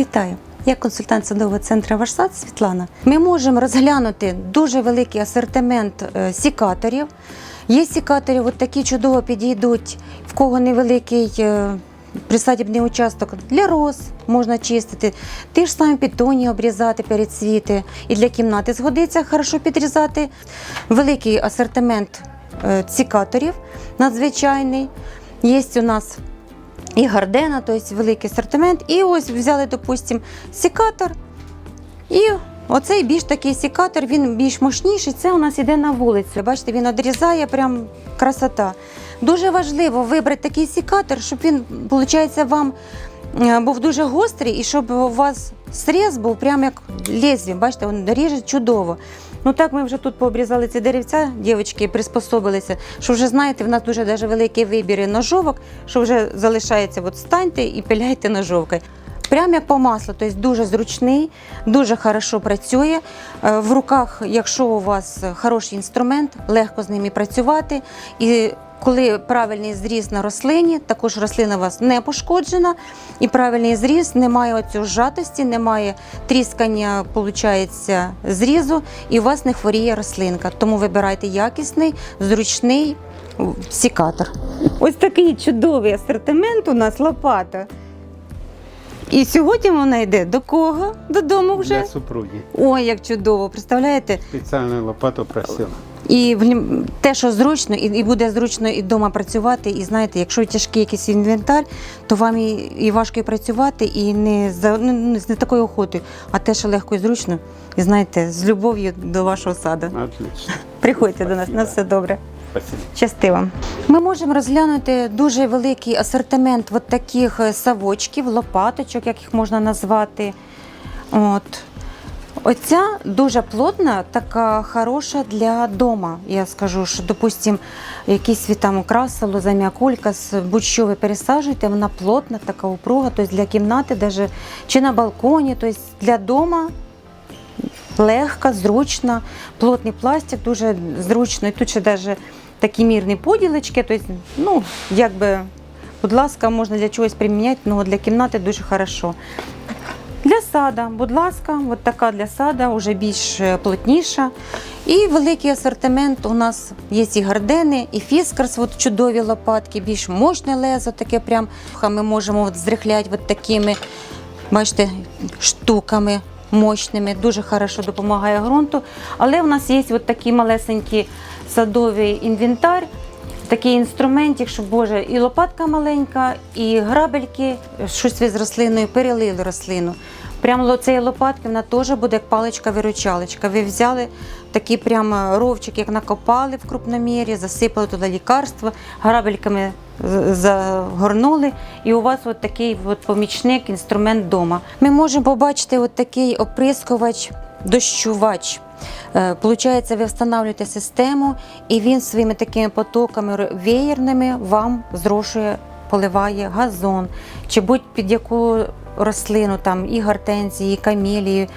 Вітаю! Я консультант садового центру «Ваш сад» Світлана. Ми можемо розглянути дуже великий асортимент е, сікаторів. Є сікаторі, от такі чудово підійдуть, в кого невеликий е, присадібний участок для роз можна чистити. Ті ж самі пітоні обрізати перед світи. І для кімнати згодиться хорошо підрізати. Великий асортимент е, сікаторів надзвичайний. Є у нас і гардена, тобто великий асортимент. І ось взяли, допустимо, секатор. І оцей більш такий секатор, він більш мощніший. Це у нас іде на вулицю. Бачите, він одрізає прям красота. Дуже важливо вибрати такий секатор, щоб він, виходить, вам е, був дуже гострий і щоб у вас сріз був прям як лезвієм. Бачите, він ріже чудово. Ну так ми вже тут пообрізали ці деревця, дівчатки, приспособилися, що вже знаєте, в нас дуже даже великий вибір ножовок, що вже залишається, от станьте і пиляйте ножовки. Прям як по маслу, тобто дуже зручний, дуже хорошо працює. Е, В руках, якщо у вас хороший інструмент, легко з ними працювати. І коли правильний зріз на рослині, також рослина у вас не пошкоджена, і правильний зріз, немає оцього зжатості, немає тріскання, виходить, зрізу, і у вас не хворіє рослинка. Тому вибирайте якісний, зручний сікатор. Ось такий чудовий асортимент у нас лопата. І сьогодні вона йде до кого? Додому вже. Для супруги. Ой, як чудово, представляєте? Спеціальну лопату просила. І те, що зручно, і, буде зручно і вдома працювати. І знаєте, якщо тяжкий якийсь інвентар, то вам і, і важко і працювати, і не за ну, не з не такою охотою, а те, що легко і зручно, і знаєте, з любов'ю до вашого саду. Отлично. Приходьте до нас, на все добре. Спасибо. Щасти вам. Ми можемо розглянути дуже великий асортимент от таких е, савочків, лопаточок, як їх можна назвати. От. Оця дуже плотна, така хороша для дома. Я скажу, що, допустим, якісь там украси, лозам'я кулькас, будь-що ви пересаджуєте, вона плотна, така упруга, тобто для кімнати, даже, чи на балконі, тобто для дома легка, зручна, плотний пластик, дуже зручно. І тут ще навіть такі мірні поділочки. Тобто, ну, якби, будь ласка, можна для чогось приміняти, але для кімнати дуже хорошо. Сада, будь ласка, от така для сада, вже більш е, плотніша. І великий асортимент у нас є і гардени, і фіскарс, от чудові лопатки, більш мощне лезо, таке прям. Ми можемо от зрихляти от такими, бачите, штуками мощними, дуже хорошо допомагає ґрунту. Але в нас є от такий малесенький садовий інвентар, такий інструментик, що Боже, і лопатка маленька, і грабельки, щось з рослиною перелили рослину. Прямо цієї лопатки вона теж буде як паличка-виручалочка. Ви взяли такий прямо ровчик, як накопали в крупномірі, засипали туди лікарство, грабельками загорнули, і у вас от такий от помічник, інструмент вдома. Ми можемо побачити от такий оприскувач, дощувач. Е, Получається, ви встановлюєте систему, і він своїми такими потоками веєрними вам зрошує, поливає газон, чи будь-під яку рослину, там і гортензії, і камелії,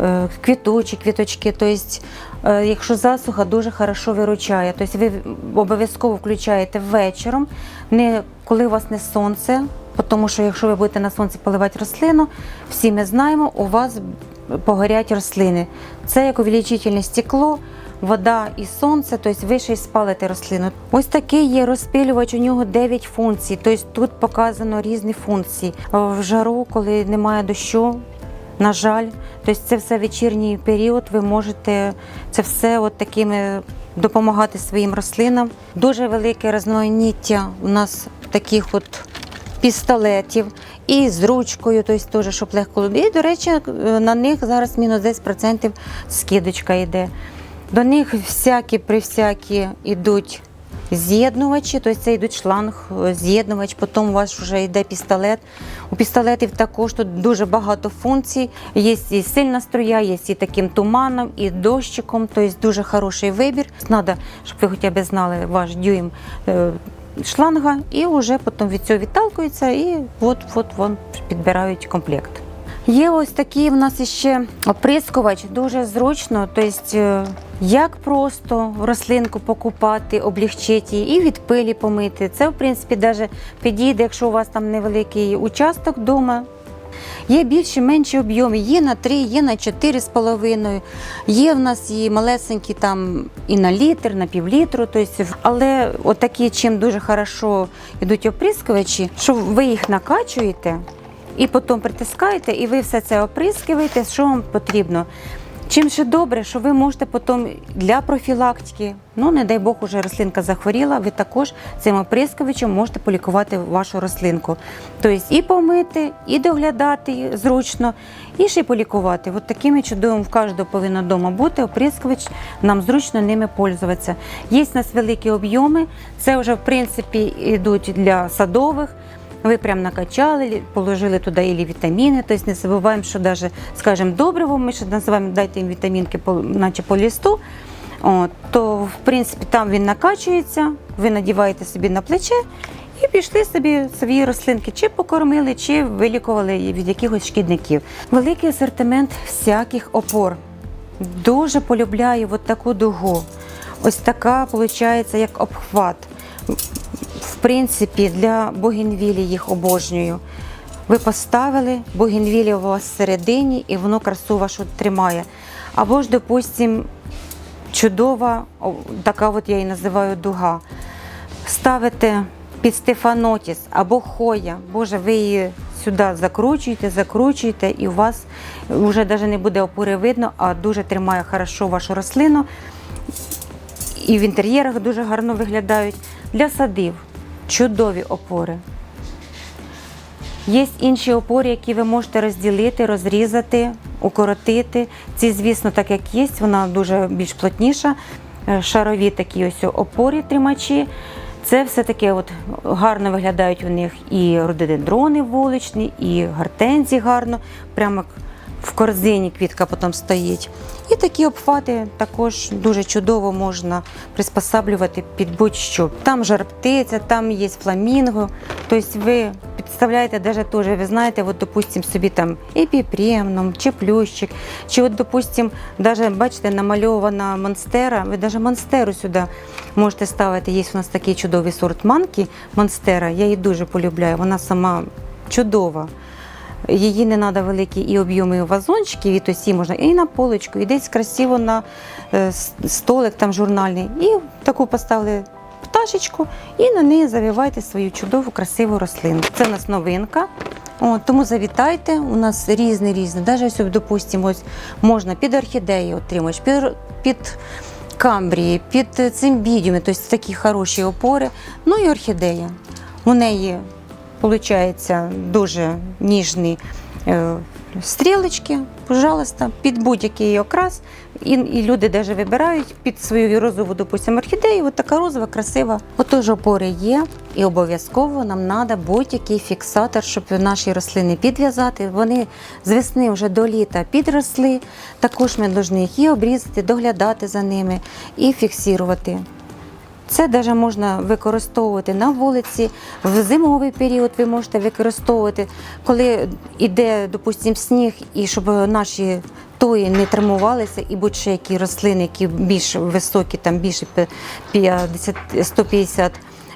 е, квіточі, квіточки. Тобто, е, якщо засуха, дуже хорошо виручає. Тобто ви обов'язково включаєте вечором, не коли у вас не сонце, тому що якщо ви будете на сонці поливати рослину, всі ми знаємо, у вас погорять рослини. Це як увеличительне стекло, вода і сонце, тобто ви ще й спалите рослину. Ось такий є розпилювач, у нього 9 функцій, тобто тут показано різні функції. В жару, коли немає дощу, на жаль, тобто це все вечірній період, ви можете це все от такими допомагати своїм рослинам. Дуже велике різноманіття у нас таких от пістолетів і з ручкою, тобто теж, щоб легко. І, до речі, на них зараз мінус 10% скидочка йде. До них всякі присякі йдуть з'єднувачі, тобто це йдуть шланг, з'єднувач, потім у вас вже йде пістолет. У пістолетів також тут дуже багато функцій. Є і сильна струя, є і таким туманом, і дощиком, тобто дуже хороший вибір. Треба, щоб ви хоча б знали ваш дюйм е, шланга, і вже потім від цього відталкується, і от, от вон підбирають комплект. Є ось такий в нас ще оприскувач, дуже зручно. Тобто, е, як просто рослинку покупати, облегчити її і від пилі помити. Це, в принципі, навіть підійде, якщо у вас там невеликий участок вдома. Є більші, менші об'єми, є на 3, є на 4,5. Є в нас і малесенькі там і на літр, на півлітру. Тобто, але отакі, чим дуже хорошо йдуть оприскувачі, що ви їх накачуєте і потім притискаєте, і ви все це оприскуєте, що вам потрібно. Чим ще добре, що ви можете потім для профілактики, ну не дай Бог, уже рослинка захворіла, ви також цим оприскувачем можете полікувати вашу рослинку. Тобто і помити, і доглядати зручно, і ще й полікувати. От такими чудовими в кожного повинно вдома бути оприскувач, нам зручно ними пользуватися. Є в нас великі об'єми, це вже в принципі йдуть для садових. Ви прям накачали, положили туди і вітаміни. Тобто не забуваємо, що навіть, скажімо, добриво, ми ще називаємо дайте їм вітамінки, наче по лісту. От, то в принципі там він накачується, ви надіваєте собі на плече і пішли собі свої рослинки, чи покормили, чи вилікували від якихось шкідників. Великий асортимент всяких опор. Дуже полюбляю от таку дугу. Ось така, виходить, як обхват. В принципі, для бугенвілі їх обожнюю. Ви поставили, бугенвілі у вас всередині, і воно красу вашу тримає. Або ж, допустим, чудова, така от я її називаю дуга. Ставите під стефанотіс або хоя. Боже, ви її сюди закручуєте, закручуєте, і у вас вже навіть не буде опори видно, а дуже тримає хорошо вашу рослину. І в інтер'єрах дуже гарно виглядають. Для садів чудові опори. Є інші опори, які ви можете розділити, розрізати, укоротити. Ці, звісно, так як є, вона дуже більш плотніша. Е, Шарові такі ось опорі тримачі. Це все таки от гарно виглядають у них і рододендрони вуличні, і гортензії гарно, прямо в корзині квітка потім стоїть. І такі обхвати також дуже чудово можна приспосаблювати під будь-що. Там жар птиця, там є фламінго. Тобто ви підставляєте навіть теж, ви знаєте, от, допустим, собі там епіпремном, чи плющик, чи от, допустим, навіть, бачите, намальована монстера, ви навіть монстеру сюди можете ставити. Є у нас такий чудовий сорт манки, монстера, я її дуже полюбляю, вона сама чудова. Її не треба великі і об'єми вазончиків, і тосі можна і на поличку, і десь красиво на е, столик там журнальний. І таку поставили пташечку, і на неї завивайте свою чудову, красиву рослину. Це у нас новинка. О, тому завітайте, у нас різні різні. Навіть ось, допустимо, ось можна під орхідеї отримати, під, під камбрії, під цимбідіуми, тобто такі хороші опори. Ну і орхідея. У неї виходить дуже ніжні е, стрілочки, пожалуйста, під будь-який окрас. І, і люди навіть вибирають під свою розову, допустимо, орхідею. От така розова, красива. Отож, опори є, і обов'язково нам треба будь-який фіксатор, щоб наші рослини підв'язати. Вони з весни вже до літа підросли. Також ми повинні їх і обрізати, доглядати за ними і фіксувати. Це навіть можна використовувати на вулиці, в зимовий період ви можете використовувати, коли йде, допустимо, сніг, і щоб наші тої не травмувалися, і будь-що які рослини, які більш високі, там більше 50, 150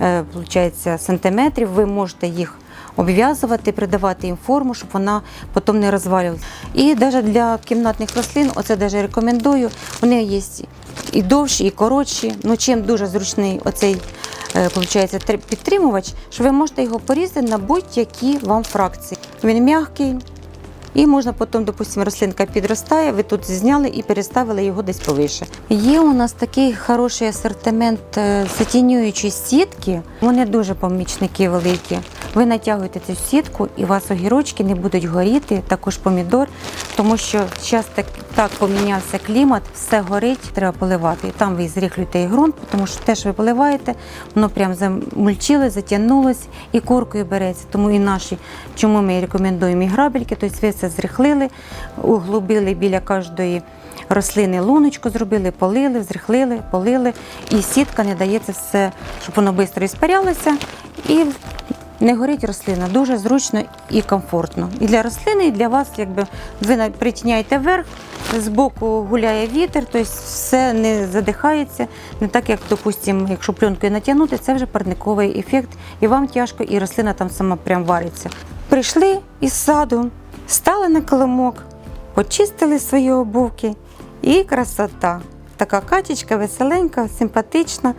е, получається, сантиметрів, ви можете їх обв'язувати, придавати їм форму, щоб вона потім не розвалювалася. І навіть для кімнатних рослин, оце навіть рекомендую, вони є і довші, і коротші. Ну, чим дуже зручний оцей виходить, підтримувач, що ви можете його порізати на будь-які вам фракції. Він м'який. І можна потім, допустимо, рослинка підростає, ви тут зняли і переставили його десь повише. Є у нас такий хороший асортимент е, затінюючої сітки. Вони дуже помічники великі. Ви натягуєте цю сітку, і у вас огірочки не будуть горіти, також помідор, тому що зараз так, так помінявся клімат, все горить, треба поливати. І там ви зріхлюєте і ґрунт, тому що те, що ви поливаєте, воно прям замульчилось, затягнулось і коркою береться. Тому і наші, чому ми рекомендуємо і грабельки, тобто ви це зрихлили, углубили біля кожної рослини луночку зробили, полили, зрихлили, полили. І сітка не дає це все, щоб воно швидко іспарялося. І не горить рослина, дуже зручно і комфортно. І для рослини, і для вас, якби ви притіняєте вверх, збоку гуляє вітер, тобто все не задихається. Не так, як, допустимо, якщо пленкою натягнути, це вже парниковий ефект, і вам тяжко, і рослина там сама прям вариться. Прийшли із саду, Стали на коломок, почистили свої обувки і красота. Така качечка веселенька, симпатична.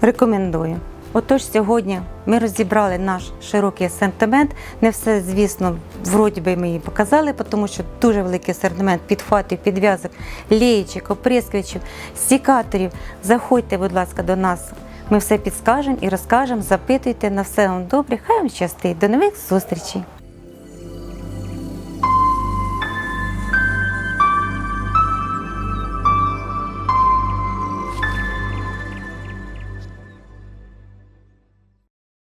Рекомендую. Отож, сьогодні ми розібрали наш широкий асортимент. Не все, звісно, вроді би ми її показали, тому що дуже великий асортимент підхватів, підв'язок, леєчок, оприскувачів, стікаторів. Заходьте, будь ласка, до нас. Ми все підскажемо і розкажемо. Запитуйте на все вам добре. Хай вам щастить. До нових зустрічей!